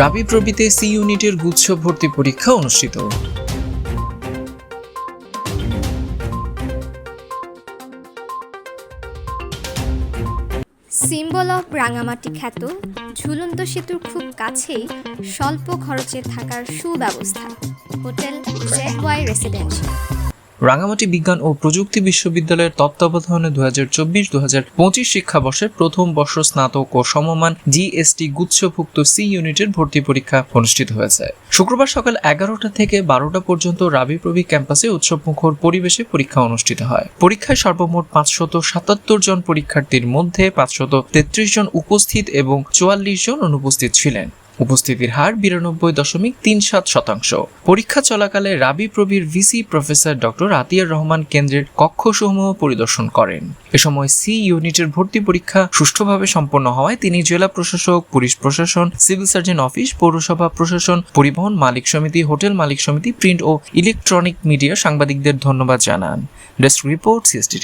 রাবি প্রবিতে C ইউনিটের গুচ্ছ ভর্তি পরীক্ষা অনুষ্ঠিত। সিম্বল অফ রাঙামাটি খ্যাত, ঝুলন্ত সেতুর খুব কাছেই স্বল্প খরচে থাকার সুব্যবস্থা। Hotel Z Y residential Rangamati বিজ্ঞান ও প্রযুক্তি বিশ্ববিদ্যালয়ের তত্ত্বাবধানে দু হাজার চব্বিশ দু হাজার পঁচিশ শিক্ষাবর্ষের প্রথম বর্ষ স্নাতক ও সমমান জিএসটি গুচ্ছভুক্ত সি ইউনিটের ভর্তি পরীক্ষা অনুষ্ঠিত হয়েছে। শুক্রবার সকাল এগারোটা থেকে বারোটা পর্যন্ত রাবি রাবিপ্রবি ক্যাম্পাসে উৎসবমুখর পরিবেশে পরীক্ষা অনুষ্ঠিত হয়। পরীক্ষায় সর্বমোট পাঁচশত সাতাত্তর জন পরীক্ষার্থীর মধ্যে পাঁচশত তেত্রিশ জন উপস্থিত এবং চুয়াল্লিশ জন অনুপস্থিত ছিলেন। উপস্থিতির হার বিরানব্বই দশমিক তিন সাত শতাংশ। পরীক্ষা চলাকালে রাবি Prabir VC professor doctor Atiar Rahman কেন্দ্রের কক্ষসমূহ পরিদর্শন করেন। এ সময় সি ইউনিটের ভর্তি পরীক্ষা সুষ্ঠুভাবে সম্পন্ন হওয়ায় তিনি জেলা প্রশাসক, পুলিশ প্রশাসন, সিভিল সার্জন অফিস, পৌরসভা প্রশাসন, পরিবহন মালিক সমিতি, হোটেল মালিক সমিতি, প্রিন্ট ও ইলেকট্রনিক মিডিয়া সাংবাদিকদের ধন্যবাদ জানান। Desk report CST